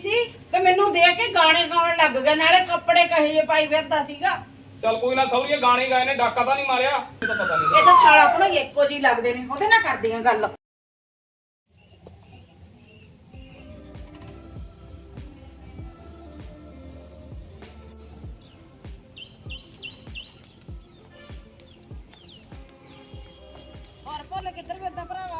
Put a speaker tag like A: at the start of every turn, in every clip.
A: ਸੀ ਤੇ ਮੈਨੂੰ ਦੇਖ ਕੇ ਗਾਣੇ ਗਾਉਣ ਲੱਗ ਗਿਆ ਨਾਲੇ ਕੱਪੜੇ ਕਹੇ ਜੇ ਪਾਈ ਫਿਰਦਾ ਸੀਗਾ।
B: ਚੱਲ ਕੋਈ ਨਾ ਸੌਰੀਏ ਗਾਣੇ ਗਾਏ ਨੇ ਡਾਕਾ ਤਾਂ ਨਹੀਂ ਮਾਰਿਆ। ਇਹ ਤਾਂ ਪਤਾ ਨਹੀਂ।
A: ਇਹ ਤਾਂ ਸਾਲਾ ਆਪਣਾ ਹੀ ਇੱਕੋ ਜੀ ਲੱਗਦੇ ਨੇ ਉਹਦੇ ਨਾਲ ਕਰਦੀਆਂ ਗੱਲ। ਹੋਰ ਭੋਲੇ ਕਿੱਧਰ ਫਿਰਦਾ ਭਰਾਵਾ?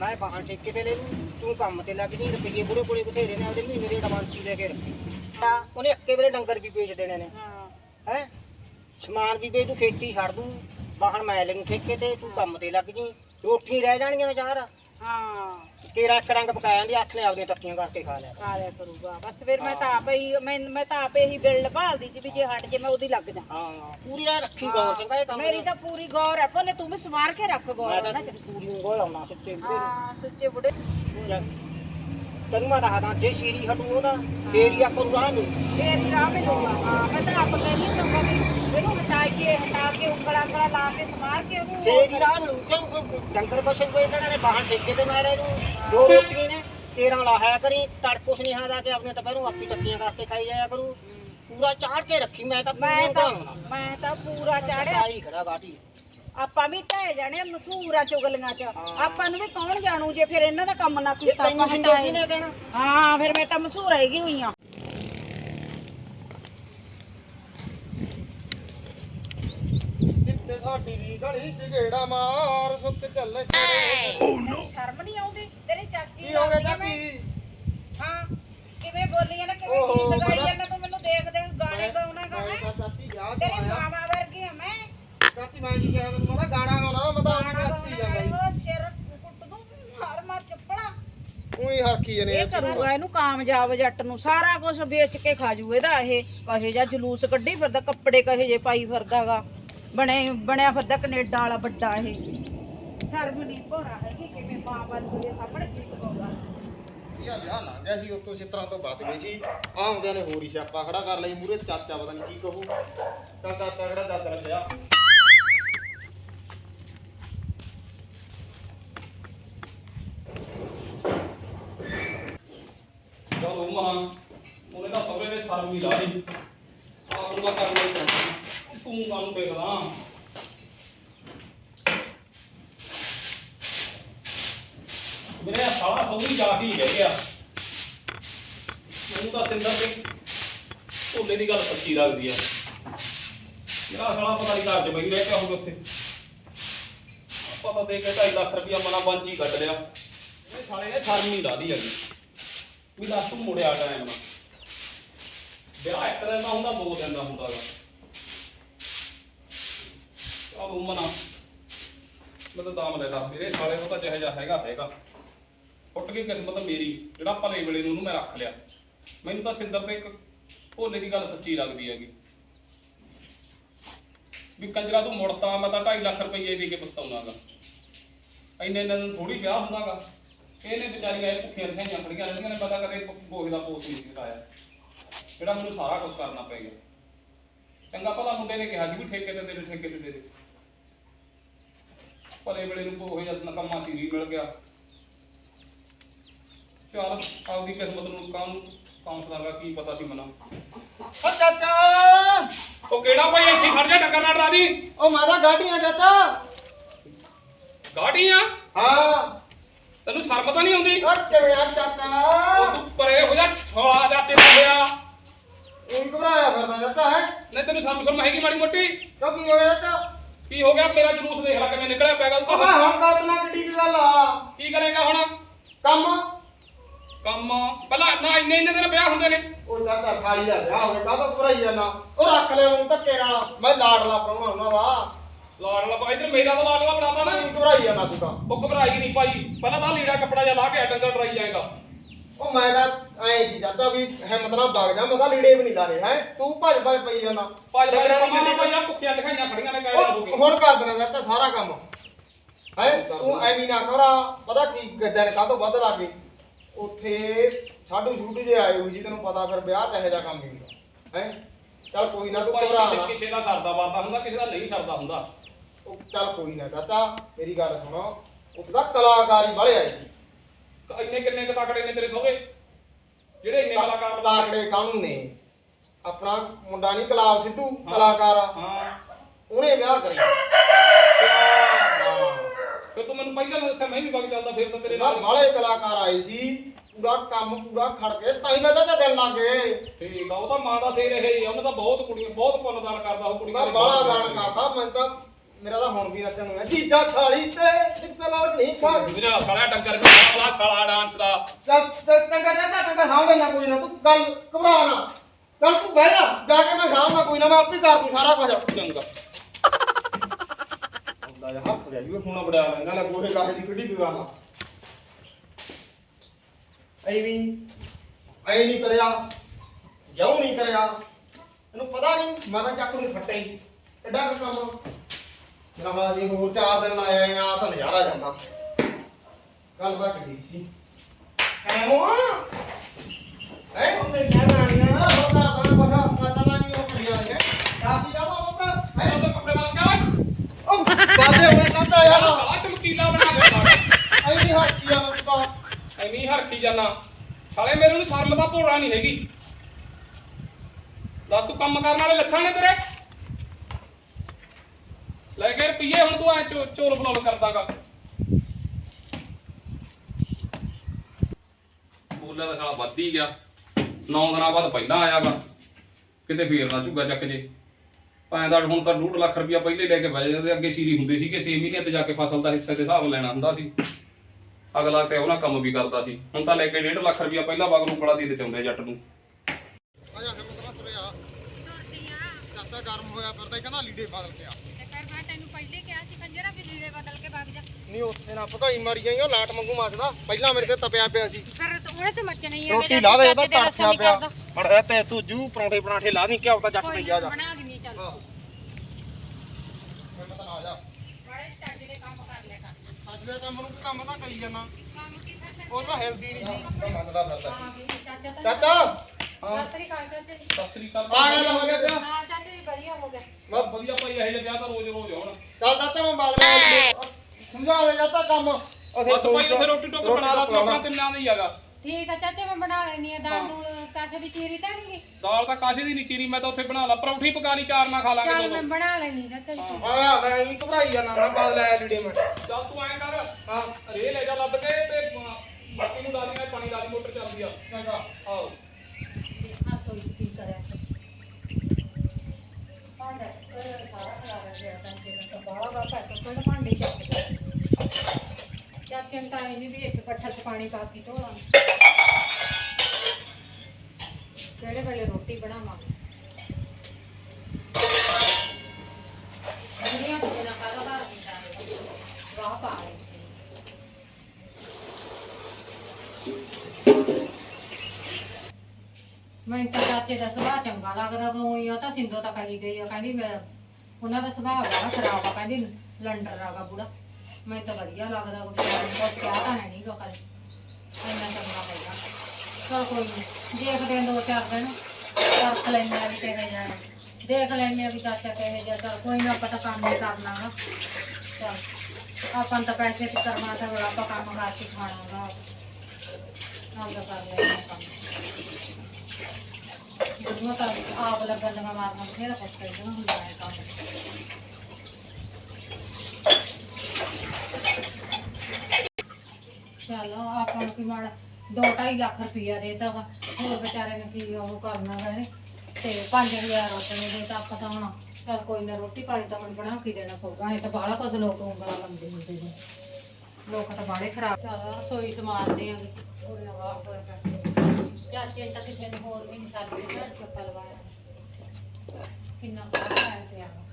C: ਮੈਂ ਬਾਹਰ ਠੇਕੇ ਤੇ ਲੈ ਲੂ
A: ਤੂੰ ਕੰਮ
C: ਤੇ ਲੱਗ ਜੀ ਰੁਪਈਏ ਬੁੜੇ ਕੋਲੇ ਬਥੇਰੇ ਨੇ ਉਹਦੇ ਮਹੀਨੇ ਦੇ ਐਡਵਾਂਸ ਲੈ ਕੇ ਰੱਖੀ। ਤਾਂ ਉਹਨੇ ਅੱਕੇ ਵੇਲੇ ਡੰਗਰ ਵੀ ਵੇਚ ਦੇਣੇ ਨੇ।
A: ਹਾਂ।
C: ਹੈ? ਸਮਾਨ ਵੀ ਵੇ ਤੂੰ ਖੇਤੀ ਛੱਡ ਦੂੰ ਬਾਹਣ ਮੈਂ ਲੈਨੂੰ ਠੇਕੇ ਤੇ ਤੂੰ ਕੰਮ ਤੇ ਲੱਗ ਜੀ ਰੋਟੀ ਰਹਿ ਜਾਣਗੀਆਂ ਨੇ ਚਾਰ
A: ਹਾਂ।
C: ਤੇਰਾ ਇੱਕ ਰੰਗ ਪਕਾ ਜਾਂਦੀ ਅੱਠ ਨੇ ਆਪਦੀਆਂ ਤੱਕੀਆਂ ਕਰਕੇ ਖਾ ਲਿਆ।
A: ਖਾ ਲਿਆ ਕਰੂਗਾ। ਬਸ ਫਿਰ ਮੈਂ ਤਾਂ ਆਪੇ ਹੀ ਮੈਂ ਮੈਂ ਤਾਂ ਆਪੇ ਹੀ ਬਿੱਲ ਭਾਲਦੀ ਸੀ ਵੀ ਜੇ ਹਟ ਜੇ ਮੈਂ ਉਹਦੀ ਲੱਗ ਜਾ।
C: ਹਾਂ ਪੂਰੀ ਐ ਰੱਖੀ ਗੌਰ ਚੰਗਾ ਇਹ ਕੰਮ
A: ਮੇਰੀ ਤਾਂ ਪੂਰੀ ਗੌਰ ਹੈ ਭੋਲੇ ਤੂੰ ਵੀ ਸਵਾਰ ਕੇ ਰੱਖ ਗੌਰ
C: ਮੈਂ
A: ਉਹਨਾਂ
C: ਤਾਂ ਪੂਰੀ ਉਂਗਲ ਲਾਉਣਾ ਸੱਚੇ
A: ਹਾਂ ਸੁੱਚੇ ਬੁੜੇ
C: ਨੂੰ। ਤੈਨੂੰ ਮੈਂ ਦੱਸਦਾ ਜੇ ਸ਼ੀਰੀ ਹਟੂ ਉਹਦਾ ਫੇਰ ਹੀ ਆਪਾਂ ਨੂੰ ਰਾਹ ਨੂੰ
A: ਫੇਰ ਹੀ ਰਾਹ ਮਿਲੂਗਾ ਹਾਂ। ਮੈਂ ਤਾਂ ਆਪ ਕਹਿੰਦੀ ਹਾਂ ਵੀ ਇਹਨੂੰ ਹਟਾਈਏ ਹਟਾ ਕੇ ਉਂਗਲਾਂ ਉਂਗਲਾਂ ਲਾ ਕੇ ਸਮਾਰ ਕੇ ਉਹਨੂੰ
C: ਫੇਰ ਹੀ ਰਾਹ ਮਿਲੂ ਕਿਉਂ? ਡੰਗਰ ਪਸ਼ੂ ਕੋਈ ਇਹਨਾਂ ਨੇ ਬਾਹਰ ਠੇਕੇ ਤੇ ਮੈਂ ਲੈ ਨੂੰ ਦੋ ਰੋਟੀਆਂ ਨੇ ਤੇਰਾਂ ਲਾਇਆ ਕਰੀ ਤੜ ਕੁਛ ਨਹੀਂ ਹਾਦਾ ਕਿ ਆਪਣੇ ਦੁਪਹਿਰੋਂ ਆਪੀ ਤੱਕੀਆਂ ਕਰਕੇ ਖਾਈ ਜਾਇਆ ਕਰੂ। ਪੂਰਾ ਚਾੜ ਕੇ ਰੱਖੀ ਮੈਂ ਤਾਂ
A: ਮੈਂ ਤਾਂ
C: ਉਂਗਲ
A: ਮੈਂ ਤਾਂ ਪੂਰਾ ਚਾੜਿਆ।
C: ਖੜਾ ਗਾਟੀ
A: ਆਪਾਂ ਵੀ ਢਹਿ ਜਾਣੇ ਮਸ਼ਹੂਰ ਆ ਚੁਗਲੀਆਂ ਚ। ਆਪਾਂ ਨੂੰ ਵੀ ਕੌਣ ਜਾਣੂ ਜੇ ਫਿਰ ਇਹਨਾਂ ਦਾ ਕੰਮ ਨਾ ਕੀਤਾ ਆਪਾਂ ਹਟਾਏ ਹਾਂ ਫਿਰ ਮੈਂ ਤਾਂ ਮਸ਼ਹੂਰ ਹੈਗੀ ਹੋਈ ਆ।
D: ਕਿੱਥੇ ਸਾਡੀ ਵੀ ਗਲੀ ਚ ਗੇੜਾ ਮਾਰ ਸੁੱਕ ਚੱਲੇ
A: ਸ਼ਰਮ ਨਹੀਂ ਆਉਂਦੀ? ਤੇਰੀ ਚਾਚੀ
D: ਕੀ ਹੋ ਗਿਆ
A: ਲੱਗਦੀ ਆ ਮੈਂ।
D: ਚਾਚੀ?
A: ਹਾਂ ਕਿਵੇਂ ਬੋਲੀ ਆ ਨਾ ਕਿਵੇਂ
D: ਓਹੋ,
A: ਗੀਤ ਗਾਈ ਜਾਂਦਾ ਤੂੰ ਮੈਨੂੰ ਦੇਖ ਦੇਖ ਗਾਣੇ ਗਾਉਣਾ ਗਾ
D: ਮੈਂ ਚਾਚੀ ਵਿਆਹ
A: ਤੇਰੇ ਮਾਵਾ ਵਰਗੀ ਆ ਮੈਂ।
D: ਚਾਚੀ ਮੈਂ ਕੀ ਕਿਹਾ ਤੈਨੂੰ? ਮੈਂ ਕਿਹਾ ਗਾਣਾ ਗਾਉਣਾ ਮੈਂ ਤਾਂ
A: ਗਾਣਾ
D: ਚਾਚੀ
A: ਗਾਉਣ ਵਾਲੇ
D: ਜਾਂਦਾ
A: ਉਹ ਸਿਰ ਕੁੱਟ ਦੂੰ ਮਾਰ ਮਾਰ ਚੱਪਣਾ
D: ਉਹੀ ਹਰਕੀ ਜਨੇ
A: ਇਹ ਕਰੂਗਾ ਇਹਨੂੰ ਕਾਮਯਾਬ ਜੱਟ ਨੂੰ ਸਾਰਾ ਕੁਝ ਵੇਚ ਕੇ ਖਾ ਜੂ ਇਹਦਾ ਇਹ। ਕਹੇ ਜਾਂ ਜਲੂਸ ਕੱਢੀ ਫਿਰਦਾ ਕੱਪੜੇ ਕਹੇ ਜੇ ਪਾਈ ਫਿਰਦਾਗਾ। ਬਣੇ ਬਣਿਆ ਫਿਰਦਾ ਕੈਨੇਡਾ ਵਾਲਾ ਵੱਡਾ ਇਹ। ਸ਼ਰਮ ਨਹੀਂ ਭੋਰਾ ਹੈਗੀ ਕਿਵੇਂ ਮਾਂ ਦੇ ਸਾਹਮਣੇ ਗੀਤ ਗਾਉਂਦਾ
D: ਇਹ ਵਿਆਹ ਲੰਘ ਗਿਆ ਸੀ ਉਤੋਂ ਛਿੱਤਰਾਂ ਤੋਂ ਬਚ ਗਈ ਸੀ। ਆਉਂਦਿਆਂ ਨੇ ਹੋਰ ਹੀ ਛਾਪਾ ਖੜਾ ਕਰ ਲਈ ਮੂਰੇ ਚਾਚਾ ਪਤਾ ਨਹੀਂ ਕੀ ਕਹੂ। ਚਾਚਾ
B: ਚਲ ਉਹ ਉਹਨੇ ਤਾਂ ਸਹੁਰੇ ਨੇ ਸ਼ਰਮ ਹੀ ਲਾ ਲਈ ਆਪ ਨੂੰ ਤਾਂ ਕਰਨਾ ਹੀ ਤੂੰ ਕੰਮ ਦੇਖਦਾ? ਮੇਰੇ ਸਾਲਾ ਸੌਰੀ ਜਾ ਕੇ ਹੀ ਰਹਿ ਗਿਆ। ਮੈਨੂੰ ਤਾਂ ਸਿੰਦਰ ਤੇ ਭੋਲੇ ਦੀ ਗੱਲ ਸੱਚੀ ਲੱਗਦੀ ਆ। ਮੇਰਾ ਸਾਲਾ ਪਤਾ ਨਹੀਂ ਘਰ ਚ ਬਈ ਰਹਿ ਪਿਆ ਹੋਊਗਾ ਉੱਥੇ। ਆਪਾਂ ਤਾਂ ਦੇ ਕੇ 2.5 ਲੱਖ ਰੁਪਇਆ ਮਨਾ ਬੰਚ ਹੀ ਕੱਢ ਲਿਆ। ਇਹ ਸਾਲੇ ਨੇ ਸ਼ਰਮ ਨਹੀਂ ਲਾਦੀ ਹੈਗੀ। ਵੀ ਦੱਸ ਤੂੰ ਮੁੜਿਆ ਟਾਈਮ ਨਾਲ ਵਿਆਹ ਇੱਕ ਦਿਨ ਦਾ ਹੁੰਦਾ, ਦੋ ਦਿਨ ਦਾ ਹੁੰਦਾ ਗਾ। ਚਲ ਮਨਾ। ਮੈਂ ਤਾਂ ਦਾਮ ਲੈ ਲਾ ਮੇਰੇ ਸਾਲੇ ਨੂੰ ਤਾਂ ਜਿਹੋ ਜਿਹਾ ਹੈਗਾ ਹੈਗਾ। ਫੁੱਟ ਗਈ ਕਿਸਮਤ ਮੇਰੀ, ਜਿਹੜਾ ਭਲੇ ਵੇਲੇ ਨੂੰ, ਉਹਨੂੰ ਮੈਂ ਰੱਖ ਲਿਆ। ਮੈਨੂੰ ਤਾਂ ਸਿੰਦਰ ਤੇ ਇੱਕ ਭੋਲੇ ਦੀ ਗੱਲ ਸੱਚੀ ਲੱਗਦੀ ਹੈਗੀ। ਵੀ ਕੰਜਰਾ ਤੂੰ ਮੁੜਤਾ, ਮੈਂ ਤਾਂ 2.5 ਲੱਖ ਰੁਪਏ ਦੇ ਕੇ ਪਛਤਾਉਣਾਗਾ ਇੰਨੇ ਇੰਨੇ ਨੂੰ ਥੋੜੀ ਵਿਆਹ ਹੁੰਦਾਗਾ। ਇਹਨੇ ਵਿਚਾਰੀਆਂ ਇਹ ਭੁੱਖੀਆਂ ਰਹੀਆਂ ਖੜੀਆਂ ਰਹਿੰਦੀਆਂ ਨੇ ਪਤਾ ਕਦੇ ਗੋਹੇ ਦਾ ਪੋਸ ਨਹੀਂ ਸਿਖਾਇਆ ਜਿਹੜਾ ਮੈਨੂੰ ਸਾਰਾ ਕੁਝ ਕਰਨਾ ਪੈ ਗਿਆ। ਚੰਗਾ ਭਲਾ ਮੁੰਡੇ ਨੇ ਕਿਹਾ ਸੀ ਵੀ ਠੇਕੇ ਤੇ ਦੇ ਦੇ ਠੇਕੇ ਤੇ ਦੇ ਦੇ। ਭਲੇ ਵੇਲੇ ਨੂੰ ਗੋਹੇ ਜਸ ਨਕਮਾ ਸੀ ਵੀ ਮਿਲ ਗਿਆ। ਚੱਲ ਆਪਦੀ ਕਿਸਮਤ ਨੂੰ ਕਾਹਨੂੰ ਕਾਉਂਸਲਾਂਗਾ ਕੀ ਪਤਾ ਸੀ ਮਨਾ।
D: ਓ ਚਾਚਾ!
B: ਉਹ ਕਿਹੜਾ ਭਾਈ ਇੱਥੇ ਖੜ ਜਾ ਟੱਕਰ ਨਾਲ ਰਾਦੀ
D: ਉਹ ਮੈਂ ਤਾਂ ਗਾਡੀਆਂ ਚਾਚਾ!
B: ਗਾੜੀ ਆ
D: ਹਾਂ।
B: ਤੈਨੂੰ ਸ਼ਰਮ ਤਾਂ ਨਹੀਂ ਆਉਂਦੀ?
D: ਓ ਕਿਵੇਂ ਆ
B: ਉਹ
D: ਚਾਚਾ
B: ਤੂੰ ਪਰੇ ਹੋ ਜਾ ਛੋਲਾ ਜਾ ਤੇ ਹੋਇਆ
D: ਉਹ ਘਬਰਾਇਆ ਫਿਰਦਾ ਚਾਚਾ ਹੈ?
B: ਨਹੀਂ ਤੈਨੂੰ ਸ਼ਰਮ ਸ਼ਰਮ ਹੈਗੀ ਮਾੜੀ ਮੋਟੀ?
D: ਕਿਉਂ ਕੀ ਹੋ ਗਿਆ ਚਾਚਾ?
B: ਕੀ ਹੋ ਗਿਆ? ਮੇਰਾ ਜਲੂਸ ਦੇਖ ਲੈ ਕਿਵੇਂ ਨਿਕਲਿਆ ਪੈਗਾ
D: ਉਹ
B: ਤੂੰ।
D: ਹੁਣ ਬਾਤ ਨਾ ਕਿੱਡੀ ਕੁ ਗੱਲ ਆ।
B: ਕੀ ਕਰੇਗਾ ਹੁਣ?
D: ਕੰਮ?
B: ਕੰਮ? ਪਹਿਲਾਂ ਨਾ ਇੰਨੇ ਇੰਨੇ ਦਿਨ ਵਿਆਹ ਹੁੰਦੇ ਨੇ।
D: ਉਹ ਚਾਚਾ ਸਾਲੀ ਦਾ ਵਿਆਹ ਹੋ ਗਿਆ ਕਾਹਦਾ ਘਬਰਾਈ ਜਾਣਾ ਉਹ ਰੱਖ ਲੈ ਉਹਨੂੰ ਧੱਕੇ ਨਾਲ। ਮੈਂ ਲਾਡਲਾ ਪ੍ਰਾਹੁਣਾ ਉਹਨਾਂ ਦਾ।
B: ਲਾੜਲਾ ਪਾ ਇਧਰ ਮੇਰਾ ਤਾਂ ਲਾੜਲਾ ਬਣਾਤਾ ਨਾ।
D: ਨਹੀਂ ਘਬਰਾਈ ਜਾਣਾ ਤੂੰ ਤਾਂ।
B: ਉਹ ਘਬਰਾਈ ਨਹੀਂ ਭਾਈ। ਪਹਿਲਾਂ ਤਾਂ ਲੀੜਾ ਕੱਪੜਾ ਜਿਹਾ ਲਾ ਕੇ ਡੰਗਰ ਡਰਾਈ ਜਾਏਗਾ।
D: ਉਹ ਮੈਂ ਤਾਂ ਐਂ ਸੀ ਚਾਚਾ ਵੀ ਹਿੰਮਤ ਨਾਲ ਵਗ ਜਾ ਮੈਂ ਤਾਂ ਲੀੜੇ ਵੀ ਨਹੀਂ ਲਾਏ ਹੈ? ਤੂੰ ਭੱਜ ਭੱਜ ਪਈ ਜਾਂਦਾ
B: ਭਾਈ ਭਾਈ
D: ਡੰਗਰਾਂ ਦੀ
B: ਕਮਾਂ
D: ਗੱਡੀ
B: ਭਾਈਆਂ ਭੁੱਖੀਆਂ ਦਿਖਾਈਆਂ ਖੜੀਆਂ ਨੇ ਕਾਇਦਾ ਹੋ
D: ਉਹ
B: ਗਏ
D: ਹੁਣ ਕਰ ਦੇਣਾ ਚਾਚਾ ਸਾਰਾ ਕੰਮ। ਹੈ? ਤੂੰ ਐਵੇਂ ਨਾ ਕਰਾ ਪਤਾ ਕੀ ਦਿਨ ਕਾਹਤੋਂ ਵੱਧ ਲੱਗੇ ਉੱਥੇ ਸਾਡੂ ਛੂਟੂ ਜੇ ਆਏ ਹੋਈ ਜੀ ਤੈਨੂੰ ਪਤਾ ਫਿਰ ਵਿਆਹ ਚ ਇਹੋ ਜਿਹਾ ਕੰਮ ਹੀ ਹੁੰਦਾ ਹੈ? ਚੱਲ ਕੋਈ ਨਾ ਤੂੰ
B: ਭਾਈ
D: ਘਬਰਾ
B: ਕਿਸੇ-
D: ਨਾ।
B: ਕਿਸੇ ਦਾ ਸਰਦਾ ਵਾਦਾ ਹੁੰਦਾ ਕਿਸੇ ਦਾ ਨਹੀਂ ਸਰਦਾ ਹੁੰਦਾ।
D: ਉਹ ਚੱਲ ਕੋਈ ਨਾ ਚਾਚਾ ਮੇਰੀ ਗੱਲ ਸੁਣੋ। ਉੱਥੇ ਦਾ ਕਲਾਕਾਰੀ ਵਾਲੇ ਆਏ ਸੀ।
B: ਇੰਨੇ ਕਿੰਨੇ ਕੁ ਤਕੜੇ ਨੇ ਤੇਰੇ ਸਹੁਰੇ? ਜਿਹੜੇ ਇੰਨੇ ਕਲਾਕਾਰ ਬੁਲਾ
D: ਤਾਕੜੇ ਕਾਨੂੰਨ ਨੇ? ਆਪਣਾ ਮੁੰਡਾ ਨਹੀਂ ਗੁਲਾਬ ਸਿੱਧੂ ਕਲਾਕਾਰ ਆ,
B: ਹਾਂ।
D: ਉਹਨੇ ਵਿਆਹ ਕਰਿਆ। ਹਾਂ।
B: ਫਿਰ ਤੂੰ ਮੈਨੂੰ ਪਹਿਲਾਂ ਨਾ ਦੱਸਿਆ ਮੈਂ ਵੀ ਵਗ ਜਾਂਦਾ ਫਿਰ ਤਾਂ ਤੇਰੇ ਨਾਲ
D: ਵਾਲੇ ਕਲਾਕਾਰ ਆਏ ਸੀ। ਪੂਰਾ ਕੰਮ ਪੂਰਾ ਖੜ ਕੇ ਤਾਂ ਹੀ ਤਾਂ ਚਾਚਾ ਦਿਨ ਲੱਗ ਗਏ।
B: ਠੀਕ ਆ ਉਹ ਤਾਂ ਮਾਂ ਦਾ ਸਿਰ ਇਹ ਹੀ ਆ ਉਹਨੇ ਤਾਂ ਬਹੁਤ ਕੁੜੀਆਂ ਬਹੁਤ ਪੁੰਨਦਾਨ ਕਰਦਾ ਉਹ ਕੁੜੀਆਂ
D: ਮੈਂ
B: ਦੇ
D: ਬਾਲਾ
B: ਬਹੁਤ
D: ਦਾਨ ਕਰਦਾ ਮੈਂ ਤਾਂ ਮੇਰਾ ਤਾਂ ਹੁਣ ਵੀ ਨੱਚਣ ਨੂੰ ਹੈ। ਜੀਜਾ ਛਾਲੀ ਤੇ ਲੋਟ ਨਹੀਂ ਖਾ
B: ਮੇਰਾ ਸਾਲਾ ਡੰਗਰ ਵੀ ਸਾਲਾ ਸਾਲਾ ਡਾਂਸ ਦਾ।
D: ਚੰਗਾ ਚਾਚਾ ਚੰਗਾ ਸਾਹਮਣੇ ਨਾ ਕੋਈ ਨਾ ਤੂੰ। ਗੱਲ ਘਬਰਾ ਨਾ। ਚੱਲ ਤੂੰ ਬਹਿ ਜਾ। ਜਾ ਕੇ ਮੈਂ ਸਾਹਮਣਾ ਕੋਈ ਨਾ ਮੈਂ ਆਪੇ ਕਰ ਦੂੰ ਸਾਰਾ ਕੁਝ
B: ਚੰਗਾ।
D: ਹੁੰਦਾ ਜਿਹਾ ਹੱਥ ਗਿਆ ਜੀ ਹੁਣ ਬੜਿਆ ਲੈਂਦਾ ਨਾ ਗੋਹੇ ਕਾਹੇ ਦੀ ਕਿੱਡੀ ਆ। ਐ ਵੀ ਐ ਨਹੀਂ ਕਰਿਆ ਜਿਉਂ ਨਹੀਂ ਕਰਿਆ। ਤੈਨੂੰ ਪਤਾ ਨਹੀਂ ਮੈਂ ਤਾਂ ਚੱਕ ਨੂੰ ਫੱਟੇ ਐਡਾ ਕੰਮ। ਮਾਂ ਜੀ ਹੋਰ ਚਾਰ ਦਿਨ ਲਾਇਆ ਆ ਤਾਂ ਨਜ਼ਾਰਾ ਜਾਂਦਾ। ਗੱਲ ਤਾਂ ਕਿੱਡੀ ਸੀ। ਐ ਹੋ? ਐ ਉਹ ਮੇਰੀ ਰਾਣੀਆਂ ਉਹ ਤਾਂ ਬਣਾ ਪਤਾ ਨਹੀਂ ਉਹ ਕਰੀ ਜਾਂਦੇ ਕਾਫੀ ਉਹ ਤਾਂ ਐ
B: ਉਹਦੇ ਕੱਪੜੇ ਵਾਲਾ ਕਿਆ
D: ਉਹ ਬਾਦੇ ਹੋਏ ਕਹਿੰਦਾ ਯਾਰ
B: ਸਾਲਾ ਚਮਕੀਲਾ ਬਣਾ ਕੇ ਸਾਲਾ
D: ਐ ਨਹੀਂ ਹੱਟੀ ਆ ਮੈਂ ਤਾਂ।
B: ਐਵੇਂ ਹੀ ਹਰਖੀ ਜਾਨਾ। ਸਾਲੇ ਮੇਰੇ ਨੂੰ ਸ਼ਰਮ ਦਾ ਭੋੜਾ ਨਹੀਂ ਹੈਗੀ। ਦੱਸ ਤੂੰ ਕੰਮ ਕਰਨ ਵਾਲੇ ਲੱਛਣ ਨੇ ਤੇਰੇ? ਲੈ ਕੇ ਰੁਪਈਏ ਹੁਣ ਤੂੰ ਐ ਚੋਲ ਬਲੋਲ ਕਰਦਾਗਾ। ਬੋਲਿਆ ਤਾਂ ਸਾਲਾ ਵੱਧ ਹੀ ਗਿਆ। 9 ਦਿਨਾਂ ਬਾਅਦ ਪਹਿਲਾਂ ਆਇਆਗਾ। ਕਿਤੇ ਫੇਰ ਨਾ ਝੁੱਗਾ ਚੱਕ ਜੇ। ਭਾਂ ਦਾ ਹੁਣ ਤਾਂ 2 ਲੱਖ ਰੁਪਇਆ ਪਹਿਲੇ ਲੈ ਕੇ ਬਹਿ ਜਾਂਦੇ ਅੱਗੇ ਸੀਰੀ ਹੁੰਦੇ ਸੀਗੇ 6 ਮਹੀਨੇ ਤੇ ਜਾ ਕੇ ਫਸਲ ਦਾ ਹਿੱਸੇ ਦੇ ਹਿਸਾਬ ਲੈਣਾ ਹੁੰਦਾ ਸੀ। ਅਗਲਾ ਤੇ ਉਹਨਾਂ ਕੰਮ ਵੀ ਕਰਦਾ ਸੀ। ਹੁਣ ਤਾਂ ਲੈ ਕੇ 1.5 ਲੱਖ ਰੁਪਇਆ ਪਹਿਲਾਂ ਵਗ ਨੂੰ ਬੜਾ ਦੇ ਦੇ ਚਾਉਂਦੇ ਜੱਟ ਨੂੰ।
D: ਆ ਜਾ ਫਿਰ ਮਤਲਬ ਤੁਰਿਆ। ਚਾਚਾ ਗਰਮ ਹੋਇਆ ਫਿਰਦਾ ਕਹਿੰਦਾ ਲੀੜੇ ਬਦਲ ਕੇ ਆ
E: ਫਿਰ ਮੈਂ ਤੈਨੂੰ ਪਹਿਲੇ ਕਿਹਾ ਸੀ ਕੰਜਰਾ ਵੀ ਲੀੜੇ ਬਦਲ ਕੇ ਵਗ ਜਾ।
D: ਨਹੀਂ ਉੱਥੇ ਨਾ ਭਗਾਈ ਮਾਰੀ ਜਾਈਓ ਲਾਟ ਮੰਗੂ ਮੱਚਦਾ ਪਹਿਲਾਂ ਮੇਰੇ ਤੇ ਤਪਿਆ ਪਿਆ ਸੀ।
E: ਫਿਰ ਤਾਂ ਉਹਨੇ ਤੇ ਮੱਚ ਨਹੀਂ
D: ਰੋਟੀ ਲਾ ਦੇ ਉਹਦਾ ਤੜਫਿਆ ਪਿਆ। ਮੜਿਆ ਤੇ ਤੂੰ ਜੂ ਪਰੌਂਠੇ ਪਰਾਂਠੇ ਲਾ ਦੀ ਕਿਉਂ ਤਾਂ ਜੱਟ ਪਈ ਜਾ। ਜਾ
E: ਬਣਾ ਦਿੰਨੀ ਚੱਲ।
D: ਆਹੋ। ਮੈਂ ਤਾਂ ਆ ਜਾ।
E: ਬੜੇ ਚੱਜ ਦੇ ਕੰਮ ਕਰ ਲਿਆ ਕਰ।
D: ਅੱਜ ਦੇ ਕੰਮ ਨੂੰ ਕੰਮ ਤਾਂ ਕਰੀ ਜਾਣਾ
E: ਕੰਮ ਕੀ ਕਰਦਾ
D: ਉਹ ਤਾਂ ਹੈਲਦੀ ਨਹੀਂ ਸੀ। ਮੈਂ ਮੰਨਦਾ ਫਿਰਦਾ
E: ਹਾਂ। ਵੀ ਚਾਚਾ ਤਾਂ
D: ਚਾਚਾ
E: ਜੀ।
B: ਸਤਿ ਸ੍ਰੀ ਅਕਾਲ।
D: ਆ ਗਿਆ ਲੰਮਾ ਜਿਹਾ।
E: ਹਾਂ ਚਾਚਾ ਜੀ ਵਧੀਆ ਹੋ ਗਿਆ
B: ਮੈਂ ਵਧੀਆ ਭਾਈ ਇਹ ਜਿਹੇ ਵਿਆਹ ਤਾਂ ਰੋਜ਼ ਰੋਜ਼ ਹੋਣ।
D: ਚੱਲ ਚਾਚਾ ਮੈਂ ਬਾਦ ਸਮਝਾ ਦੇ ਚਾਚਾ ਕੰਮ। ਉੱਥੇ
B: ਬਸ ਭਾਈ ਉੱਥੇ ਰੋਟੀ ਟੁੱਕ ਬਣਾ ਲਾ ਆਪਣਾ ਤਿੰਨਾਂ ਦਾ ਹੀ ਹੈਗਾ।
E: ਠੀਕ ਆ ਚਾਚਾ ਮੈਂ ਬਣਾ ਲੈਣੀ ਆ ਦਾਲ ਦੂਲ। ਕਾਸੇ ਦੀ ਚੀਰੀ ਤਾਂ ਨਹੀਂ
B: ਦਾਲ ਤਾਂ ਕਾਸ਼ੇ ਦੀ ਨੀ ਚੀਰੀ ਮੈਂ ਤਾਂ ਉੱਥੇ ਬਣਾ ਲਾ। ਪਰੌਂਠੀ ਪਕਾ ਲਈ ਚਾਰ ਨਾਲ ਖਾ ਲਾਂਗੇ
E: ਚੱਲ
B: ਦੋਨੋਂ
E: ਮੈਂ ਬਣਾ ਲੈਣੀ ਚਾਚਾ ਜੀ।
D: ਆਇਆ ਮੈਂ ਨਹੀਂ ਘਬਰਾਈ ਜਾਣਾ ਨਾ ਬਾਦ ਲੈ ਲੀੜੇ ਮੈਂ
B: ਚੱਲ ਤੂੰ ਐਂ ਕਰ।
D: ਹਾਂ।
B: ਰੇ ਲੈ ਜਾ ਲੱਦ ਕੇ ਤੇ ਮ- ਬਾਕੀ ਨੂੰ ਲਾ ਦੀ ਪਾਣੀ ਲਾ ਦੀ ਮੋਟਰ ਚੱਲਦੀ ਆ।
D: ਚੰਗਾ।
B: ਆਹੋ
E: ਹਾਂ ਸੋਈ ਕੀ ਕਰਿਆ ਭਾਂਡਾ ਅਹ, ਸਾਰਾ ਖਲਾਰਾ ਤਾਂ ਚਾਚੇ ਨੂੰ ਇਹਨੇ ਵੀ ਇੱਕ ਪੱਠਾ ਚ ਪਾਣੀ ਪਾ ਕੇ ਧੋਣਾ ਕਿਹੜੇ ਵੇਲੇ ਰੋਟੀ ਬਣਾਵਾਂ ਦੁਨੀਆ ਤੋਂ ਬਿਨਾ ਕਾਹਦਾ ਘਰ ਹੁੰਦਾ ਪਾ ਮੈਂ ਤਾਂ ਚਾਚੇ ਦਾ ਸੁਭਾਅ ਚੰਗਾ ਲੱਗਦਾ ਕੋਈ ਆ ਤਾਂ ਸਿੰਧੋ ਤਾਂ ਕਹੀ ਗਈ ਆ, ਕਹਿੰਦੀ ਮੈਂ ਉਹਨਾਂ ਦਾ ਸੁਭਾਅ ਬੜਾ ਖਰਾਬ ਆ, ਕਹਿੰਦੀ ਲੰਡਰ ਆਗਾ ਬੁੜਾ ਮੈਂ ਤਾਂ ਵਧੀਆ ਲੱਗਦਾ, ਉਹ ਵਿਚਾਰੇ ਕਿਹਾ ਤਾਂ ਹੈ ਨਹੀਂ ਕੋ ਇੰਨਾ ਚੰਗਾ ਪੈਗਾ ਚਲ ਕੋਈ ਨਹੀਂ ਦੇਖਦੇ ਆਂ ਦੋ ਚਾਰ ਦਿਨ। ਪਰਖ ਲੈਂਦੇ ਆ ਵੀ ਕਿਹੜੇ ਜਾਣ ਦੇਖ ਲੈਂਦੇ ਆ ਵੀ ਚਾਚਾ ਕਿਹੇ ਜਿਹਾ, ਚਲ ਕੋਈ ਨਾ ਆਪਾਂ ਤਾਂ ਕੰਮ ਹੀ ਕਰਨਾ ਵਾ। ਚਲ, ਆਪਾਂ ਤਾਂ ਪੈਸੇ ਤੇ ਕਰਨਾ ਤਾਂ ਬੜਾ ਆਪਾਂ ਕੰਮ ਕਰ ਕੇ ਖਾਣਾ ਵਾ। ਨਾਲ ਕਰ ਲੈਂਦੇ ਆ ਕੰਮ। ਬੁੱਢੀਆਂ ਤਾਂ ਆਪ ਲੱਗਣ ਦਾ ਮਾਰਨਾ ਬਥੇਰਾ ਕੁਛ ਕਹਿੰਦੀਆਂ ਹੁੰਦਾ ਹੈ ਕੰਮ ਚਲੋ ਆਪਾਂ ਨੂੰ ਕੀ ਮਾੜਾ 2.5 ਲੱਖ ਰੁਪਈਆ ਦੇਤਾ ਵਾ ਹੋਰ ਵਿਚਾਰੇ ਨੇ ਕੀ ਉਹ ਕਰਨਾ ਹੈ ਤੇ 5000 ਆਪਣੇ ਦੇ ਤਾਂ ਆਪਾਂ ਤਾਂ ਹੁਣ ਚਲ ਕੋਈ ਨਾ ਰੋਟੀ ਪਾਣੀ ਤਾਂ ਹੁਣ ਬਣਾ ਕੇ ਦੇਣਾ ਪਊਗਾ ਇਹ ਤਾਂ ਬਾਹਲਾ ਕੁਝ ਲੋਕ ਉਂਗਲਾਂ ਲੰਦੇ ਹੁੰਦੇ ਨੇ ਲੋਕ ਤਾਂ ਬਾਹਲੇ ਖਰਾਬ ਚਲ ਰਸੋਈ ਸਮਾਰਦੇ ਆਂ ਕੋਈ ਨਾ ਵਾਹ ਹੋਇਆ ਚਾਚੇ ਨੇ ਤਾਂ ਕਿਸੇ ਨੇ ਹੋਰ ਵੀ ਨਹੀਂ ਸਾਡੇ ਘਰ ਚੱਪਲ ਲਵਾਇਆ ਕਿੰਨਾ ਖਾਣਾ ਹੈ ਪਿਆ ਵਾ।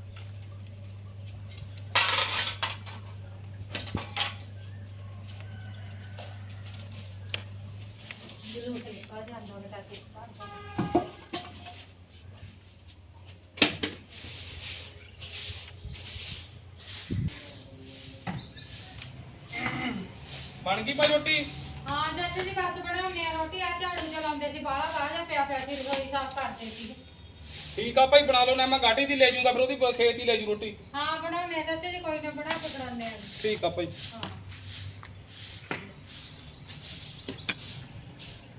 E: ਜਲੂਸ ਜਾਂਦਾ ਘਰ ਦਾ। ਬਸ ਬਣਾਉਂਦੇ ਆ ਰੋਟੀ ਆ ਝਾੜੂ ਜਲਾਉਂਦੇ ਸੀ ਬਾਹਲਾ ਬਾਹਰ ਜਾ ਪਿਆ ਪਿਆ ਸੀ ਰਸੋਈ ਸਾਫ਼ ਕਰਦੇ ਸੀ।
B: ਠੀਕ ਆ ਭਾਈ ਬਣਾ ਲਓ ਨਾ ਮੈਂ ਗਾਡੀ ਦੀ ਲੈ ਜਾਊਂਗਾ ਫਿਰ ਉਹਦੀ ਖੇਤ ਹੀ ਲੈ ਜੂ ਰੋਟੀ।
E: ਹਾਂ ਬਣਾਉਂਦੇ ਤੇ ਜੀ ਕੋਈ ਨਾ ਬਣਾ ਕੇ ਬਣਾਉਂਦੇ ਆ।
B: ਠੀਕ ਆ ਭਾਈ।
E: ਹਾਂ।